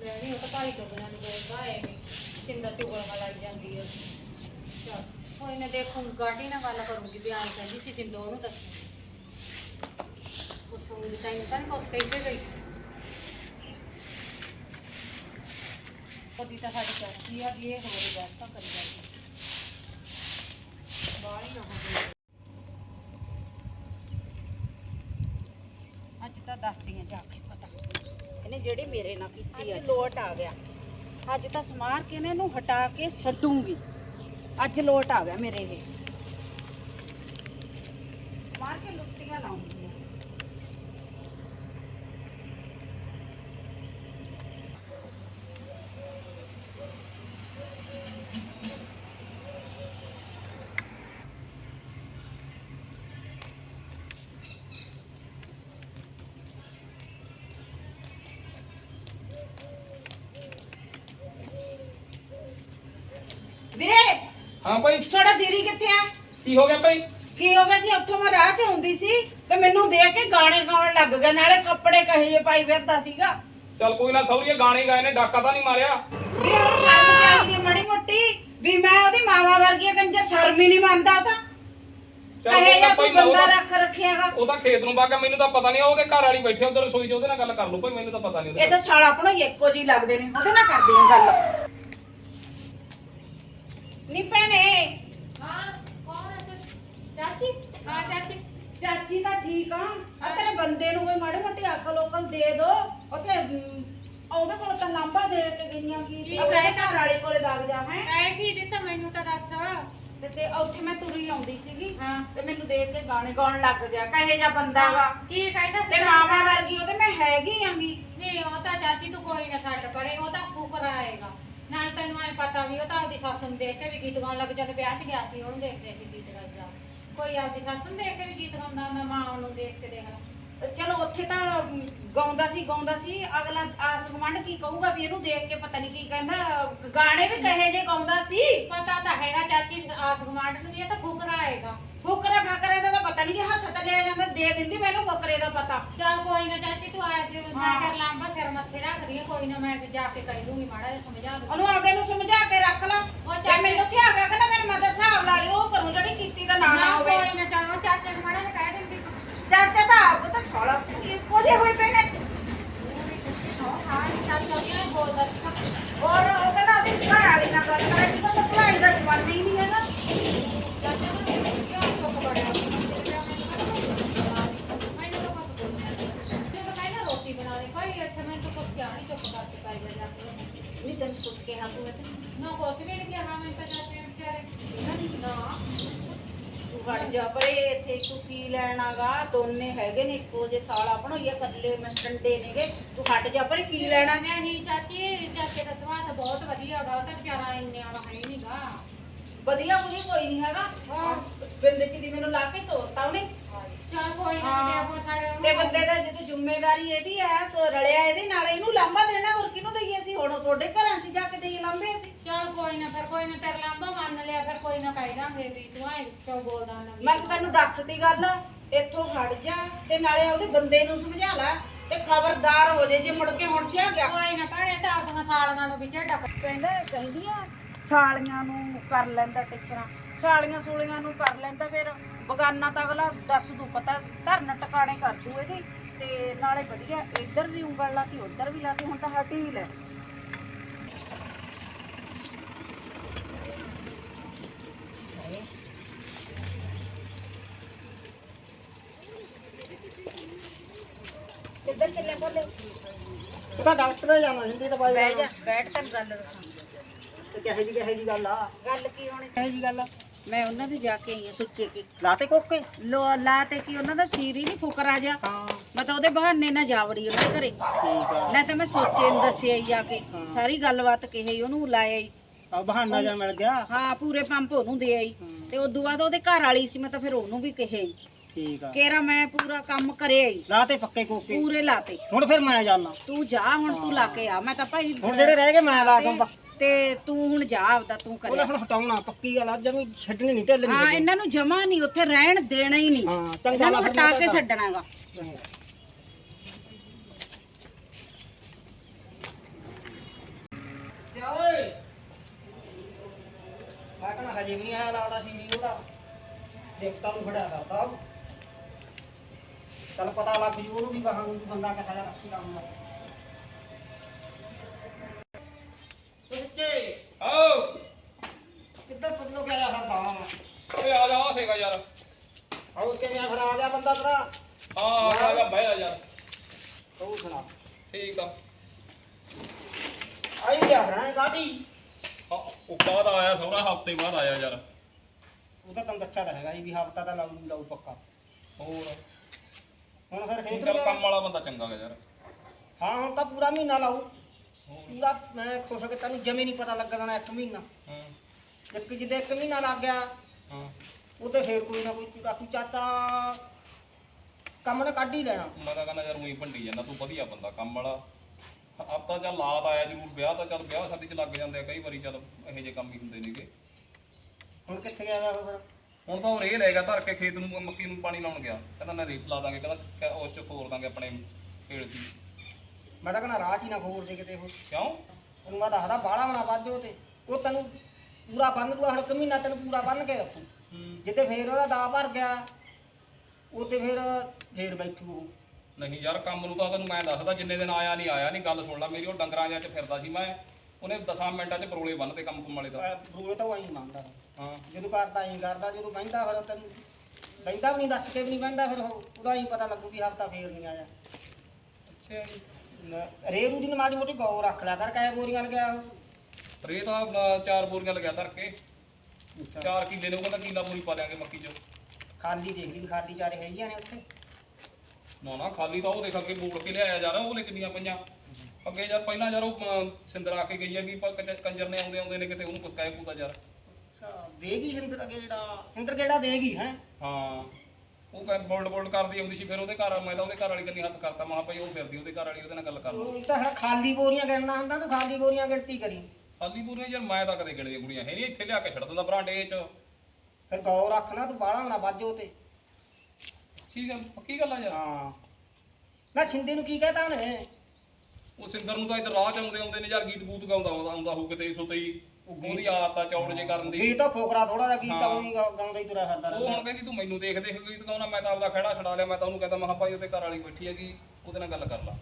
E: ਲੈ ਨਹੀਂ ਉਹ ਤਾਂ ਭਾਈ ਤੋਂ ਬਣਾ ਨਹੀਂ ਬੋਲਦਾ ਐਵੇਂ ਸਿੰਦਾ ਚੁਗਲ ਵਾਲਾ ਜਾਂਦੀ ਹੈ ਚਲ ਕੋਈ ਨਾ ਦੇਖੂੰ ਗਾਡੀ ਨਾਲ ਗੱਲ ਕਰੂੰਗੀ ਆਂ ਕਹਿੰਦੀ ਸੀ ਸਿੰਦੋ ਉਹਨੂੰ ਦੱਸੂਗੀ। ਪੁੱਛੂੰਗੀ ਤਾਂ ਤਾਂ ਨਹੀਂ ਕੁਛ ਕਹਿੰਦੇ ਗਈ ਕਦੀ ਤਾਂ ਸਾਡੀ ਕਰਦੀ ਆ ਵੀ ਇਹ ਹੋਰ ਬੈਠ ਕਰੀ ਜਾਂਦੀ। ਬਾਹਲੀ ਨਾ ਹੋਵੇ
A: ਅੱਜ ਤਾਂ ਦੱਸਦੀਆਂ ਜਾ ਕੇ ਪਤਾ। ਇਹਨੇ ਜਿਹੜੀ ਮੇਰੇ ਨਾਲ ਕੀਤੀ ਆ, ਲੋਟ ਆ ਗਿਆ। ਅੱਜ ਤਾਂ ਸਮਾਰ ਕੇ ਨੇ ਇਹਨੂੰ ਹਟਾ ਕੇ ਛੱਡੂਗੀ? ਅੱਜ ਲੋਟ ਆ ਗਿਆ ਮੇਰੇ ਇਹ।
B: ਹਾਂ ਭਾਈ।
A: ਤੁਹਾਡਾ ਸੀਰੀ ਕਿੱਥੇ ਆ?
B: ਕੀ ਹੋ ਗਿਆ ਭਾਈ?
A: ਕੀ ਹੋ ਗਿਆ ਸੀ? ਉੱਥੋਂ ਮੈਂ ਰਾਹ 'ਚ ਆਉਂਦੀ ਸੀ ਤੇ ਮੈਨੂੰ ਦੇਖ ਕੇ ਗਾਣੇ ਗਾਉਣ ਲੱਗ ਗਿਆ। ਨਾਲੇ ਕੱਪੜੇ ਕਹੇ ਜੇ ਪਾਈ ਫਿਰਦਾ ਸੀਗਾ।
B: ਚੱਲ ਕੋਈ ਨਾ ਸੌਰੀਏ ਗਾਣੇ ਗਾਏ ਨੇ ਡਾਕਾ ਤਾਂ ਨਹੀਂ ਮਾਰਿਆ।
A: ਵੀ ਹੁਣ ਸ਼ਰਮ ਚਾਹੀਦੀ ਹੈ ਮਾੜੀ ਮੋਟੀ ਵੀ ਮੈਂ ਉਹਦੀ ਮਾਵਾ ਵਰਗੀ ਆ, ਕੰਜਰ ਸ਼ਰਮ ਹੀ ਨਹੀਂ ਮੰਨਦਾ ਉਹ ਤਾਂ।
B: ਚੱਲ
A: ਕਹੇ ਜਾਂ ਕੋਈ
B: ਭਾਈ ਮੈਂ
A: ਬੰਦਾ
B: ਉਹਦਾ
A: ਰੱਖ ਰੱਖਿਆਗਾ।
B: ਉਹਦਾ ਖੇਤ ਨੂੰ ਬਾਗਾ ਮੈਨੂੰ ਤਾਂ ਪਤਾ ਨਹੀਂ ਉਹਦੇ ਘਰ ਵਾਲੀ ਬੈਠੀ ਉਧਰ ਰਸੋਈ 'ਚ ਉਹਦੇ ਨਾਲ ਗੱਲ ਕਰ ਲਓ ਭਾਈ ਮੈਨੂੰ ਤਾਂ ਪਤਾ ਨਹੀਂ
A: ਇਹ ਤਾਂ ਸਾਲਾ ਆਪਣਾ ਹੀ ਇੱਕੋ ਜਿਹੀ ਲੱਗਦੇ ਨੇ ਉਹਦੇ ਨਾਲ ਕਰਦੇ ਗੱਲ। ਨੀ ਭੈਣੇ।
E: ਹਾਂ ਕੌਣ ਹੈ ਚਾਚੀ? ਹਾਂ ਚਾਚੀ।
A: ਚਾਚੀ ਤਾਂ ਠੀਕ ਆ। ਆ ਤੇਰੇ ਬੰਦੇ ਨੂੰ ਕੋਈ ਮਾੜੀ ਮੋਟੀ ਅਕਲ ਉਕਲ ਦੇ ਦੋ। ਉੱਥੇ ਅਮ, ਉਹਦੇ ਕੋਲ ਤਾਂ ਲਾਂਬਾ ਦੇ ਕੇ ਗਈਆਂ ਕੀ? ਆਪਣੇ ਘਰ ਵਾਲੇ ਕੋਲੇ ਵਗ ਜਾ ਹੈ?
E: ਐ ਕੀ ਦਿੱਤਾ ਮੈਨੂੰ ਤਾਂ ਦੱਸ।
A: ਤੇ ਤੇ ਉੱਥੇ ਮੈਂ ਤੁਰੀ ਆਉਂਦੀ ਸੀਗੀ।
E: ਹਾਂ।
A: ਤੇ ਮੈਨੂੰ ਦੇਖ ਕੇ ਗਾਣੇ ਗਾਉਣ ਲੱਗ ਗਿਆ। ਕਹੇ ਜਾ ਬੰਦਾ ਵਾ।
E: ਕੀ ਕਹਿੰਦਾ
A: ਤੇ ਮਾਵਾ ਵਰਗੀ ਉਹਦੇ ਮੈਂ ਹੈਗੀ ਆਂਗੀ।
E: ਨਹੀਂ ਉਹ ਤਾਂ ਚਾਚੀ ਤੂੰ ਕੋਈ ਨਾ ਛੱਡ ਪਰੇ। ਉਹ ਤਾਂ ਫੁਕਰ ਆਏਗਾ ਨਾਲ ਤੈਨੂੰ ਐ ਪਤਾ ਵੀ ਉਹ ਤਾਂ ਆਪਦੀ ਸੱਸ ਨੂੰ ਦੇਖ ਕੇ ਵੀ ਗੀਤ ਗਾਉਣ ਲੱਗ ਜਦ ਵਿਆਹ 'ਚ ਗਿਆ ਸੀ ਉਹਨੂੰ ਦੇਖ ਦੇਖ ਕੇ ਗੀਤ ਗਾਉਂਦਾ ਕੋਈ ਆਪਦੀ ਸੱਸ ਨੂੰ ਦੇਖ ਕੇ ਵੀ ਗੀਤ ਗਾਉਂਦਾ ਹੁੰਦਾ ਮਾਂ ਉਹਨੂੰ ਦੇਖ ਕੇ ਦੇਖ ਲੈ।
A: ਚਲੋ ਉੱਥੇ ਤਾਂ ਗਾਉਂਦਾ ਸੀ ਗਾਉਂਦਾ ਸੀ ਅਗਲਾ ਆਸ ਗੁਆਂਢ ਕੀ ਕਹੂਗਾ ਵੀ ਇਹਨੂੰ ਦੇਖ ਕੇ ਪਤਾ ਨਹੀਂ ਕੀ ਕਹਿੰਦਾ ਗਾਣੇ ਵੀ ਕਹੇ ਜੇ ਗਾਉਂਦਾ ਸੀ।
E: ਪਤਾ ਤਾਂ ਹੈਗਾ ਚਾਚੀ ਆਸ ਗੁਆਂਢ ਨੂੰ ਵੀ ਇਹ ਤਾਂ ਫੁਕਰ ਆਏਗਾ
A: ਫੁਕਰਾ ਫਕਰੇ ਦਾ ਤਾਂ ਪਤਾ ਨਹੀਂ ਕਿ ਹੱਥ ਤੇ ਲਿਆ ਜਾਂਦਾ ਦੇ ਦਿੰਦੀ ਮੈਨੂੰ ਫੁਕਰੇ ਦਾ ਪਤਾ।
E: ਚੱਲ ਕੋਈ ਨਾ ਚਾਚੀ ਤੂੰ ਆ ਜੇ ਮੈਂ
A: ਹਾਂ।
E: ਕਰ ਲਾਂਬਾ ਸਿਰ ਮੱਥੇ ਰੱਖ ਰਹੀ ਕੋਈ ਨਾ ਮੈਂ ਜਾ ਕੇ ਕਹਿ ਦੂੰਗੀ ਮਾੜਾ ਜਿਹਾ ਸਮਝਾ ਦੂੰ
A: ਉਹਨੂੰ ਆਪਦੇ ਨੂੰ ਸਮਝਾ ਕੇ ਰੱਖ ਲਾ।
E: ਉਹ
A: ਤੇ ਮੈਨੂੰ ਇੱਥੇ ਆ ਗਿਆ ਕਹਿੰਦਾ ਮੇਰੇ ਮਦਰ ਹਿਸਾਬ ਲਾ ਲਿਓ ਉਹ ਕਰੂੰ ਜਿਹੜੀ ਕੀਤੀ ਦਾ ਨਾਂ ਨਾ
E: ਨਾ
A: ਹੋਵੇ।
E: ਕੋਈ ਨਾ ਚੱਲ ਉਹ ਚਾਚੇ ਨੂੰ ਮਾੜਾ ਜਿਹਾ ਕਹਿ ਦਿੰਦੀ ਤੂੰ।
A: ਚਾਚਾ ਤਾਂ ਆਪ ਤਾਂ ਸਾਲਾ ਇੱਕੋ ਜਿਹੇ ਹੋਏ ਪਏ ਨੇ
E: ਹਾਂ ਚਾਚਾ ਵੀ ਐਂ ਬੋਲਦਾ ਸੀ
A: ਔਰ ਉਹ ਕਹਿੰਦਾ ਉਹਦੀ ਘਰ ਵਾਲੀ ਨਾਲ ਗੱਲ ਕਰੇ ਜਿੱਦਾਂ ਤਾਂ ਭਲਾਈ ਦਾ ਜਮਾਨਾ ਹੀ ਨਹੀਂ ਹੈਗਾ
E: ਚਾਚਾ ਨੂੰ ਕਿਉਂ ਚੁੱਪ ਕਰਿਆ ਮੈਨੂੰ ਤਾਂ ਕੁਝ ਬੋਲਣਾ ਨਹੀਂ ਮੈਨੂੰ ਤਾਂ ਕਹਿੰਦਾ ਰੋਟੀ ਬਣਾ ਦੇ ਭਾਈ ਇੱਥੇ ਮੈਂ ਤਾਂ ਕੁਝ ਕਿਹਾ ਨਹੀਂ ਚੁੱਪ ਕਰਕੇ ਪਾਈ ਵਜਾ ਕੇ
A: ਨਹੀਂ ਤੈਨੂੰ ਕੁਛ ਕਿਹਾ ਤੂੰ ਇੱਥੇ
E: ਨਾ ਕੁਝ ਵੀ ਨਹੀਂ ਕਿਹਾ ਮੈਂ ਤਾਂ ਚਾਚੇ ਨੂੰ ਵਿਚਾਰੇ ਨਾ
A: ਤੂੰ ਹਟ ਜਾ ਪਰੇ ਇੱਥੇ ਤੂੰ ਕੀ ਲੈਣਾਗਾ ਦੋਨੇ ਹੈਗੇ ਨੇ ਇੱਕੋ ਜੇ ਸਾਲਾ ਬਣਾਈਆ ਮਸਟੰਡੇ ਨੇਗੇ ਤੂੰ ਹਟ ਜਾ ਪਰੇ ਕੀ ਲੈਣਾ?
E: ਨਹੀਂ ਚਾਚੀ ਚਾਚੇ ਦਾ ਸੁਭਾਅ ਤਾਂ ਬਹੁਤ ਵਧੀਆ ਗਾ ਉਹ ਤਾਂ ਵਿਚਾਰਾ ਇੰਨੇ ਵਾਲਾ ਹੈ ਨਹੀਂਗਾ
A: ਵਧੀਆ ਕੋਈ ਕੋਈ ਨਹੀਂ ਹੈਗਾ।
E: ਹਾਂ।
A: ਬਿੰਦ ਚ ਦੀ ਮੈਨੂੰ ਲਾ ਕੇ ਤੋਰਤਾ ਉਹਨੇ।
E: ਚੱਲ ਕੋਈ ਨਾ
A: ਹਾਂ।
E: ਸਾਡੇ
A: ਤੇ ਬੰਦੇ ਦਾ ਜਦੋਂ ਜ਼ਿੰਮੇਵਾਰੀ ਇਹਦੀ ਹੈ ਤੋ ਰਲਿਆ ਇਹਦੇ ਨਾਲ ਇਹਨੂੰ ਲਾਂਬਾ ਦੇਣਾ ਹੋਰ ਕਿਹਨੂੰ ਦਈਏ ਅਸੀਂ? ਹੁਣ ਤੁਹਾਡੇ ਘਰਾਂ 'ਚ ਜਾ ਕੇ ਦਈਏ ਲਾਂਬੇ ਅਸੀਂ।
E: ਚੱਲ ਕੋਈ ਨਾ ਫਿਰ ਕੋਈ ਨਾ ਤੇਰਾ ਲਾਂਬਾ ਮੰਨ ਲਿਆ ਫਿਰ ਕੋਈ ਨਾ ਕਹਿ ਦਾਂਗੇ ਵੀ ਤੂੰ ਐ ਕਿਉਂ ਬੋਲਦਾ ਵੀ
A: ਮੈਂ ਤੈਨੂੰ ਦੱਸਦੀ ਗੱਲ ਇੱਥੋਂ ਹਟ ਜਾ ਤੇ ਨਾਲੇ ਉਹਦੇ ਬੰਦੇ ਨੂੰ ਸਮਝਾ ਲੈ। ਤੇ ਖਬਰਦਾਰ ਹੋ ਜੇ ਜੇ ਮੁੜ ਕੇ ਹੁਣ ਥਿਆ ਗਿਆ।
E: ਕੋਈ ਨਾ ਭੈਣੇ ਤਾਂ ਆਪਦੀਆਂ ਸਾਲੀਆਂ ਨੂੰ ਵੀ ਝੇਡਾ
A: ਕਹਿੰਦਾ ਕਹਿੰਦੀਆਂ ਸਾਲੀਆਂ ਨੂੰ ਕਰ ਲੈਂਦਾ ਟਿੱਚਰਾਂ ਸਾਲੀਆਂ ਸੂਲੀਆਂ ਨੂੰ ਕਰ ਲੈਂਦਾ ਫਿਰ ਬਗਾਨਾ ਤਾਂ ਅਗਲਾ ਦੱਸ ਦੂ ਪਤਾ ਧਰਨ ਟਿਕਾਣੇ ਕਰ ਦੂ ਇਹਦੇ ਤੇ ਨਾਲੇ ਵਧੀਆ ਇੱਧਰ ਵੀ ਉਂਗਲ ਲਾਤੀ ਉੱਧਰ ਵੀ ਲਾਤੀ ਹੁਣ ਤਾਂ ਹਟੀ ਹੀ ਲੈ।
C: ਤੂੰ ਡਾਕਟਰ ਜਾਣਾ ਹਿੰਦੀ ਦਵਾਈ
A: ਬਹਿ ਜਾ ਬੈਠ ਤੈਨੂੰ ਗੱਲ ਦੱਸਾਂ।
C: ਤੇ ਕਿਹੋ ਜੀ ਕਿਹੋ ਜੀ ਗੱਲ ਆ?
A: ਗੱਲ ਕੀ ਹੋਣੀ ਸੀ?
C: ਕਿਹੋ ਜੀ ਗੱਲ ਆ?
A: ਮੈਂ ਉਹਨਾਂ ਦੇ ਜਾ ਕੇ ਆਈ ਆ ਸੁੱਚੇ ਕੇ।
C: ਲਾਤੇ ਕੋਕੇ?
A: ਲੋ ਲਾ ਤੇ ਕੀ ਉਹਨਾਂ ਦਾ ਸੀਰ ਹੀ ਨਹੀਂ ਫੁਕਰਾ ਜਾ
C: ਹਾਂ।
A: ਮੈਂ ਤਾਂ ਉਹਦੇ ਬਹਾਨੇ ਨਾਲ ਜਾਵੜੀ ਉਹਨਾਂ ਦੇ ਘਰੇ।
C: ਠੀਕ ਆ।
A: ਨਾ ਤਾਂ ਮੈਂ ਸੋਚੇ ਨੂੰ ਦੱਸਿਆ ਹੀ ਆ ਕੇ। ਸਾਰੀ ਗੱਲਬਾਤ ਕਹੀ ਉਹਨੂੰ ਲਾਇਆ ਹੀ।
C: ਆ ਬਹਾਨਾ ਜਾ ਮਿਲ ਗਿਆ।
A: ਹਾਂ ਪੂਰੇ ਪੰਪ ਉਹਨੂੰ ਦੇ ਆਈ। ਤੇ ਉਦੋਂ ਬਾਅਦ ਉਹਦੇ ਘਰ ਵਾਲੀ ਸੀ ਮੈਂ ਤਾਂ ਫਿਰ ਉਹਨੂੰ ਵੀ ਕਹੇ
C: ਠੀਕ ਆ।
A: ਕੇਰਾ ਮੈਂ ਪੂਰਾ ਕੰਮ ਕਰਿਆ ਹੀ
C: ਲਾਤੇ ਪੱਕੇ ਕੋਕੇ।
A: ਪੂਰੇ ਲਾਤੇ
C: ਹੁਣ ਫਿਰ ਮੈਂ ਜਾਣਾ
A: ਤੂੰ ਜਾ ਹੁਣ ਤੂੰ ਲਾ ਕੇ ਆ। ਮੈਂ ਤਾਂ ਭਾਈ
C: ਹੁਣ ਜਿਹੜੇ ਰਹਿ ਗਏ ਮੈਂ ਲਾ ਦੂੰਗਾ
A: ਤੇ ਤੂੰ ਹੁਣ ਜਾ ਆਪਦਾ ਤੂੰ
C: ਉਹਨੇ
A: ਕਰਿਆ
C: ਹੁਣ ਹਟਾਉਣਾ ਪੱਕੀ ਗੱਲ ਆ। ਜਮੀ ਛੱਡਣੀ ਨਹੀਂ ਢਿੱਲ
A: ਹਾਂ ਇਹਨਾਂ ਨੂੰ ਜਮਾ ਨਹੀਂ ਉੱਥੇ ਰਹਿਣ ਦੇਣਾ ਹੀ ਨਹੀਂ।
C: ਹਾਂ ਚੰਗਾ ਲਾ
A: ਹਟਾ ਕੇ ਛੱਡਣਾਗਾ।
C: ਜਾ ਓਏ। ਮੈਂ ਕਹਿੰਦਾ ਹਜੇ ਵੀ ਨਹੀਂ ਆਇਆ ਲੱਗਦਾ ਸੀ ਉਹਦਾ ਦੇਖਤਾ ਨੂੰ ਖੜਿਆ ਕਰਦਾ ਉਹ। ਚੱਲ ਪਤਾ ਲੱਗ ਜੂ ਉਹਨੂੰ ਵੀ ਕਹਾਂ ਨੂੰ ਬੰਦਾ ਕਿਹਾ ਜਾ ਰੱਖੀ ਕੰਮ ਦਾ ਉੱਤੇ
B: ਆਓ।
C: ਕਿੱਧਰ ਪੱਲੋ ਗਿਆ ਹਰਦਾ
B: ਓਏ ਆ ਜਾ ਆ ਸੇਗਾ ਯਾਰ।
C: ਆਉ ਕਿਵੇਂ ਆ ਫਿਰ ਆ ਗਿਆ ਬੰਦਾ ਤੇਰਾ।
B: ਹਾਂ ਆ ਜਾ ਬਹਿ ਜਾ ਯਾਰ।
C: ਤੂੰ ਸੁਣਾ।
B: ਠੀਕ ਆ।
C: ਆਈ ਗਿਆ ਰਾਂ ਗਾੜੀ
B: ਹਾਂ ਉਹ ਬਾਅਦ ਆਇਆ ਸਹੁਰਾ ਹਫ਼ਤੇ ਬਾਅਦ ਆਇਆ ਯਾਰ।
C: ਉਹ ਤਾਂ ਤੈਨੂੰ ਦੱਸਿਆ ਤਾਂ ਹੈਗਾ ਜੀ ਵੀ ਹਫਤਾ ਤਾਂ ਲਾਊ ਲਾਊ ਪੱਕਾ।
B: ਹੋਰ?
C: ਹੁਣ ਫਿਰ ਖੇਤ
B: ਚੱਲ। ਕੰਮ ਵਾਲਾ ਬੰਦਾ ਚੰਗਾ ਗਾ ਯਾਰ।
C: ਹਾਂ ਹੁਣ ਤਾਂ ਪੂਰਾ ਮਹੀਨਾ ਲਾਊ ਪੂਰਾ ਮੈਂ ਖੁਸ਼ ਹੋ ਕੇ ਤੈਨੂੰ ਜਮੇ ਨਹੀਂ ਪਤਾ ਲੱਗਣਾ ਇੱਕ ਮਹੀਨਾ।
B: ਹਾਂ।
C: ਇੱਕ ਜਿਹਦੇ ਇੱਕ ਮਹੀਨਾ ਲੱਗ ਗਿਆ
B: ਹਾਂ।
C: ਉਹਦੇ ਫੇਰ ਕੋਈ ਨਾ ਕੋਈ ਆਖੂ ਚਾਚਾ ਕੰਮ ਨੇ ਕੱਢ ਹੀ ਲੈਣਾ।
B: ਮੈਂ ਤਾਂ ਕਹਿੰਦਾ ਯਾਰ ਉਹੀ ਭੰਡੀ ਜਾਂਦਾ ਤੂੰ ਵਧੀਆ ਬੰਦਾ ਕੰਮ ਵਾਲਾ। ਆਪ ਤਾਂ ਚੱਲ ਲਾਤ ਆਇਆ ਜ਼ਰੂਰ ਵਿਆਹ ਤਾਂ ਚੱਲ ਵਿਆਹ ਸ਼ਾਦੀ ਚ ਲੱਗ ਜਾਂਦੇ ਆ ਕਈ ਵਾਰੀ ਚੱਲ ਇਹੋ ਜਿਹੇ ਕੰਮ ਹੀ ਹੁੰਦੇ ਨੇਗੇ।
C: ਹੁਣ ਕਿੱਥੇ ਗਿਆ ਵਾ ਫਿਰ?
B: ਹੁਣ ਤਾਂ ਉਹ ਰੇ ਲੈ ਗਿਆ ਧਰ ਕੇ ਖੇਤ ਨੂੰ ਮੱਕੀ ਨੂੰ ਪਾਣੀ ਲਾਉਣ ਗਿਆ। ਕਹਿੰਦਾ ਮੈਂ ਰੇਪ ਲਾ ਦਾਂਗੇ ਕਹਿੰਦਾ ਉਹ ਚ ਖੋਰ ਦਾਂਗੇ ਆਪਣੇ ਖੇੜ ਦੀ।
C: ਮੈਂ ਤਾਂ ਕਹਿੰਦਾ ਰਾਹ 'ਚ ਹੀ ਨਾ ਖੋਲ ਦੇ ਕਿਤੇ ਉਹ।
B: ਕਿਉਂ?
C: ਉਹਨੂੰ ਮੈਂ ਦੱਸਦਾ ਬਾਹਲਾ ਬਣਾ ਵੱਜੋ ਤੇ। ਉਹ ਤੈਨੂੰ ਪੂਰਾ ਬੰਨ ਦੂਆ ਹੁਣ ਇੱਕ ਮਹੀਨਾ ਤੈਨੂੰ ਪੂਰਾ ਬੰਨ ਕੇ ਰੱਖੂ। ਜਿੱਤੇ ਫੇਰ ਉਹਦਾ ਦਾ ਭਰ ਗਿਆ ਉਹ ਤੇ ਫਿਰ ਫੇਰ ਬੈਠੂ ਉਹ।
B: ਨਹੀਂ ਯਾਰ ਕੰਮ ਨੂੰ ਤਾਂ ਤੈਨੂੰ ਮੈਂ ਦੱਸਦਾ ਜਿੰਨੇ ਦਿਨ ਆਇਆ ਨਹੀਂ ਆਇਆ ਨਹੀਂ ਗੱਲ ਸੁਣ ਲੈ ਮੇਰੀ ਉਹ ਡੰਗਰਾਂ ਜਿਹਾ ਚ ਫਿਰਦਾ ਸੀ ਮੈਂ। ਉਹਨੇ 10 ਮਿੰਟਾਂ ਚ ਪਰੋਲੇ ਬੰਨਤੇ ਕੰਮ ਕੁੰਮ ਵਾਲੇ ਦਾ
C: ਬਰੂਏ ਤਾਂ ਐਂ ਮੰਨਦਾ।
B: ਹਾਂ। ਜਦੋਂ
C: ਕਰਦਾ ਐਂ ਕਰਦਾ ਜਦੋਂ ਬਹਿੰਦਾ ਫਿਰ ਤੈਨੂੰ ਬਹਿੰਦਾ ਵੀ ਨਹੀਂ ਦੱਸ ਕੇ ਵੀ ਨਹੀਂ ਬਹਿੰਦਾ ਫਿਰ ਉਹ- ਉਹਦਾ ਹੀ ਪਤਾ ਲੱਗੂ ਵੀ ਹਫਤਾ ਫੇਰ ਨਹੀਂ ਆਇਆ।
B: ਅੱਛਾ ਜੀ।
C: ਰੇ ਨੂੰ ਦੀ ਮਾੜੀ ਮੋਟੀ ਗੌ ਰੱਖ ਲਿਆ ਕਰ ਕਾਇ ਬੋਰੀਆਂ ਲਗਿਆ ਉਹ।
B: ਰੇ ਤਾਂ ਆਪਣਾ ਚਾਰ ਬੋਰੀਆਂ ਲਗਿਆ ਧਰ ਕੇ ਚਾਰ ਕਿੱਲੇ ਨੇ ਉਹ ਕਹਿੰਦਾ ਕਿੱਲਾ ਬੋਰੀ ਪਾ ਦਿਆਂਗੇ ਮੱਕੀ ਚ।
C: ਖਾਲੀ ਦੇਖ ਲਈ ਵੀ ਖਾਲੀ ਚਾਰੇ ਹੈਗੀਆਂ ਨੇ ਉੱਥੇ।
B: ਨਾ ਨਾ ਖਾਲੀ ਤਾਂ ਉਹ ਦੇਖ ਅੱਗੇ ਬੋਲ ਕੇ ਲਿਆਇਆ ਯਾਰ ਉਹ ਲੈ ਕਿੰਨੀਆਂ ਪਈਆਂ। ਅੱਗੇ ਯਾਰ ਪਹਿਲਾਂ ਯਾਰ ਉਹ ਅਮ, ਸਿੰਦਰ ਆ ਕੇ ਗਈ ਵੀ ਪਰ ਕੰਜ- ਕੰਜਰ ਨੇ ਆਉਂਦੇ ਆਉਂਦੇ ਨੇ ਕਿਤੇ ਉਹਨੂੰ ਕੁਛ ਕਹਿ ਕੂਦਾ ਯਾਰ।
C: ਅੱਛਾ ਦੇਗੀ ਹਿੰਦਰ ਅਗੇ ਜਿਹੜਾ ਹਿੰਦਰ ਕਿਹੜਾ ਦੇਗੀ ਹੈ?
B: ਹਾਂ ਉਹ ਕਹਿ ਬੋਲਡ ਬੋਲਡ ਕਰਦੀ ਆਉਂਦੀ ਸੀ ਫਿਰ ਉਹਦੇ ਘਰ ਮੈਂ ਤਾਂ ਉਹਦੇ ਘਰ ਵਾਲੀ ਕੰਨੀ ਹੱਥ ਕਰਤਾ ਮਾ ਭਾਈ ਉਹ ਫਿਰਦੀ ਉਹਦੇ ਘਰ ਵਾਲੀ ਉਹਦੇ ਨਾਲ ਗੱਲ ਕਰ ਲਓ।
C: ਉਹ ਤਾਂ ਹੁਣ ਖਾਲੀ ਬੋਰੀਆਂ ਗਿਣਨਾ ਹੁੰਦਾ ਤੂੰ ਖਾਲੀ ਬੋਰੀਆਂ ਗਿਣਤੀ ਕਰੀ।
B: ਖਾਲੀ ਬੋਰੀਆਂ ਯਾਰ ਮੈਂ ਤਾਂ ਕਦੇ ਗਿਣਦੀਆਂ ਕੁੜੀਆਂ ਹੈ ਨਹੀਂ ਇੱਥੇ ਲਿਆ ਕੇ ਛੱਡ ਦਿੰਦਾ ਬਰਾਂਡੇ 'ਚ।
C: ਫਿਰ ਗੌ ਰੱਖਣਾ ਤੂੰ ਬਾਹਲਾ ਨਾ ਵੱਜੋ ਤੇ।
B: ਠੀਕ ਆ ਪੱਕੀ ਗੱਲ ਆ ਯਾਰ।
C: ਹਾਂ। ਨਾ ਛਿੰਦੇ ਨੂੰ ਕੀ ਕਹਤਾ ਉਹਨੇ?
B: ਉਹ ਸਿੰਦਰ ਨੂੰ ਤਾਂ ਇੱਧਰ ਰਾਹ 'ਚ ਆਉਂਦੇ ਆਉਂਦੇ ਨੇ ਯਾਰ ਗੀਤ ਗੂਤ ਗਾਉਂਦਾ ਆਉਂਦਾ ਆਉਂਦਾ ਹੋਊ ਕਿਤੇ ਸੁਤਈ ਉਹਦੀ ਆਦਤ ਆ ਚੌੜ ਜੇ ਕਰਨ ਦੀ।
C: ਇਹ ਤਾਂ ਫੋਕਰਾ ਥੋੜਾ ਜਿਹਾ ਗੀਤ
B: ਹਾਂ।
C: ਤਾਂ ਉਹੀ ਗਾ- ਗਾਉਂਦਾ ਹੀ ਤੁਰਿਆ ਫਿਰਦਾ
B: ਉਹ ਹੁਣ ਕਹਿੰਦੀ ਤੂੰ ਮੈਨੂੰ ਦੇਖ ਦੇਖ ਗੀਤ ਗਾਉਣਾ ਮੈਂ ਤਾਂ ਆਪਦਾ ਖੜਾ ਛਡਾ ਲਿਆ ਮੈਂ ਤਾਂ ਉਹਨੂੰ ਕਹਿੰਦਾ ਮੈਂ ਕਿਹਾ ਭਾਈ ਉਹਦੇ ਘਰ ਵਾਲੀ ਬੈਠੀ ਹੈਗੀ ਉਹਦੇ ਨਾਲ ਗੱਲ ਕਰ ਲਾ।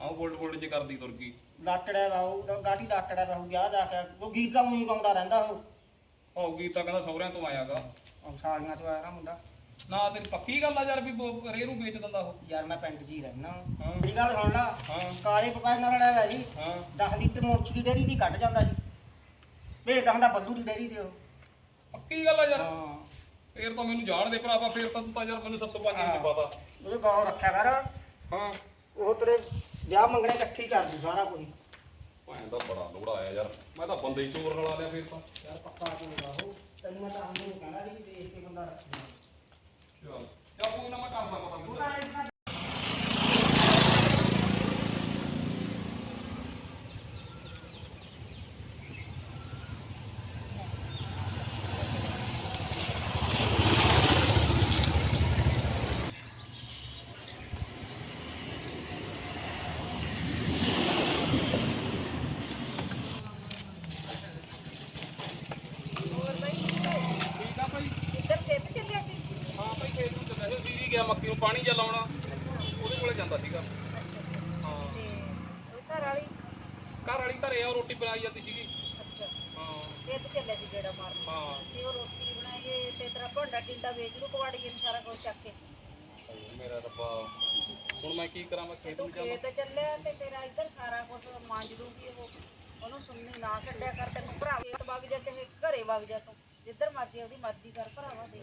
B: ਆਹ ਬੋਲਡ ਬੋਲਡ ਜੇ ਕਰਦੀ ਤੁਰ ਗਈ।
C: ਵਾ ਉਹ ਗਾਟੀ ਵਾ ਉਹ ਵਿਆਹ ਜਾ ਕੇ ਉਹ ਗੀਤ ਤਾਂ ਉਹੀ ਗਾਉਂਦਾ ਰਹਿੰਦਾ ਉਹ।
B: ਉਹ ਗੀਤ ਤਾਂ ਕਹਿੰਦਾ ਸਹੁਰਿਆਂ ਤੋਂ ਆਇਆਗਾ।
C: ਉਹ ਸਾਲੀਆਂ ਤੋਂ ਆਇਆ ਨਾ ਮੁੰਡਾ।
B: ਨਾ ਤੇਰੀ ਪੱਕੀ ਗੱਲ ਆ ਯਾਰ ਵੀ ਬੋ- ਰੇ ਨੂੰ ਵੇਚ ਦਿੰਦਾ ਉਹ।
C: ਯਾਰ ਮੈਂ ਪਿੰਡ 'ਚ ਹੀ ਰਹਿਣਾ
B: ਹਾਂ।
C: ਇਹ ਗੱਲ ਸੁਣ ਲਾ।
B: ਹਾਂ।
C: ਕਾਲੇ ਪਪਾਏ ਨਾਲ ਲੜਿਆ ਹੋਇਆ ਜੀ
B: ਹਾਂ।
C: 10 ਲੀਟਰ ਮੁਰਚ ਦੀ ਡੇਰੀ ਦੀ ਕੱਢ ਜਾਂਦਾ ਜੀ ਵੇਚਦਾ ਹੁੰਦਾ ਬੱਲੂ ਦੀ ਡੇਰੀ ਤੇ ਉਹ।
B: ਪੱਕੀ ਗੱਲ ਆ ਯਾਰ।
C: ਹਾਂ।
B: ਫੇਰ ਤਾਂ ਮੈਨੂੰ ਜਾਣ ਦੇ ਭਰਾਵਾ ਫੇਰ ਤਾਂ ਤੂੰ ਤਾਂ ਯਾਰ ਮੈਨੂੰ 705 ਚ ਪਤਾ।
C: ਉਹਦੇ ਗਾਉ ਰੱਖਿਆ ਕਰ।
B: ਹਾਂ।
C: ਉਹ ਤੇਰੇ ਵਿਆਹ ਮੰਗਣੇ ਇਕੱਠੀ ਕਰ ਦੂ ਸਾਰਾ ਕੁਝ
B: ਭੈਣ ਦਾ ਬੜਾ ਲੋੜਾ ਆਇਆ ਯਾਰ। ਮੈਂ ਤਾਂ ਬੰਦੇ ਹੀ ਚੋਰ ਰਲਾ ਲਿਆ ਫੇਰ ਤਾਂ।
C: ਯਾਰ ਪੱਕਾ ਹੋਊਗਾ ਉਹ। ਤੈਨੂੰ ਮੈਂ ਤਾਂ ਆਂਦੇ ਨੂੰ ਕਹਿਣਾ ਸੀ ਵੀ ਦੇਖ ਕੇ ਬੰਦਾ ਰੱਖਣਾ
B: ਚੱਲ ਚੱਲ ਕੋਈ ਨਾ ਕਰਦਾ ਪਤਾ ਮੈਨੂੰ
C: ਤਾਂ ਇਸ ਤਰ੍ਹਾਂ
B: ਠੀਕ ਆ ਭਾਈ
A: ਇੱਧਰ ਖੇਤ ਚੱਲਿਆ ਸੀ
B: ਹਾਂ ਭਾਈ ਖੇਤ ਨੂੰ ਚੱਲਿਆ ਸੀ ਸੀਰੀ ਗਿਆ ਮੱਕੀ ਨੂੰ ਪਾਣੀ ਜਿਹਾ ਲਾਉਣਾ ਉਹਦੇ ਕੋਲੇ ਜਾਂਦਾ ਸੀਗਾ। ਹਾਂ
A: ਤੇ ਉਹ ਘਰ ਵਾਲੀ।
B: ਘਰ ਵਾਲੀ ਘਰੇ ਆ ਉਹ ਰੋਟੀ ਬਣਾਈ ਜਾਂਦੀ ਸੀਗੀ।
A: ਅੱਛਾ।
B: ਹਾਂ।
A: ਖੇਤ ਚੱਲਿਆ ਸੀ ਜਿਹੜਾ ਮਾਰਨ।
B: ਹਾਂ।
A: ਤੇ ਉਹ ਰੋਟੀ ਬਣਾਈਏ ਤੇ ਤੇਰਾ ਭਾਂਡਾ ਟਿੰਡਾ ਵੇਚ ਦੂ ਕਵਾੜੀਏ ਨੂੰ ਸਾਰਾ ਕੁਝ ਚੱਕ ਕੇ।
B: ਹਾਏ ਮੇਰਾ ਰੱਬਾ। ਹੁਣ ਮੈਂ ਕੀ ਕਰਾਂ ਮੈਂ
A: ਤੇ
B: ਖੇਤ
A: ਤੂੰ
B: ਨੂੰ ਜਾਵਾਂ?
A: ਖੇਤ ਚੱਲਿਆ ਤੇ ਤੇਰਾ ਇੱਧਰ ਸਾਰਾ ਕੁਝ ਮਾਂਜ ਦੂਗੀ ਉਹ। ਉਹਨੂੰ ਸੁਣਨੀ ਨਾ ਛੱਡਿਆ ਕਰ ਤੈਨੂੰ ਭਰਾ ਖੇਤ ਵਗ ਜਾ ਚਾਹੇ ਘਰੇ ਵਗ ਜਾ ਤੂੰ। ਜਿੱਧਰ ਮਰਜ਼ੀ ਉਹਦੀ ਮਰਜ਼ੀ ਕਰ ਭਰਾਵਾ ਦੇ।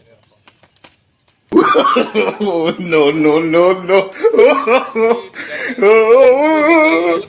F: no, no, no, no.
B: Oh,